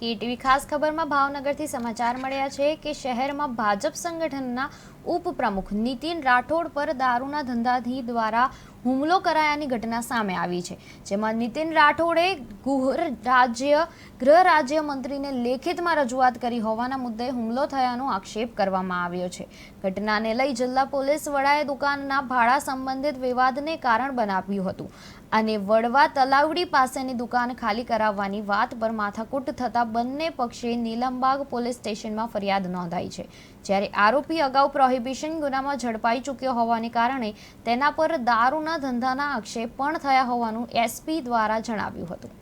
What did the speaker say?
KTV ખાસ ખબરમાં ભાવનગરથી સમાચાર મળ્યા છે કે શહેરમાં ભાજપ સંગઠનના ઉપપ્રમુખ નીતિન રાઠોડ પર દારૂના ધંધાથી દ્વારા હુમલો કરાયાની ઘટના સામે આવી છે, જેમાં નીતિન રાઠોડે ગૃહ રાજ્ય ગૃહ રાજ્ય મંત્રીને લેખિતમાં રજૂઆત કરી હોવાના મુદ્દે હુમલો થયાનો આક્ષેપ કરવામાં આવ્યો છે. ઘટનાને લઈ જિલ્લા પોલીસ વડાએ દુકાનના ભાડા સંબંધિત વિવાદને કારણ બનાવ્યું હતું અને વડવા તલાવડી પાસેની દુકાન ખાલી કરાવવાની વાત પર માથાકૂટ થતાં બંને પક્ષે નીલમબાગ પોલીસ સ્ટેશનમાં ફરિયાદ નોંધાઈ છે. જ્યારે આરોપી અગાઉ પ્રોહિબિશન ગુનામાં ઝડપાઈ ચૂક્યો હોવાને કારણે તેના પર દારૂના ધંધાના આક્ષેપ પણ થયા હોવાનું એસપી દ્વારા જણાવ્યું હતું.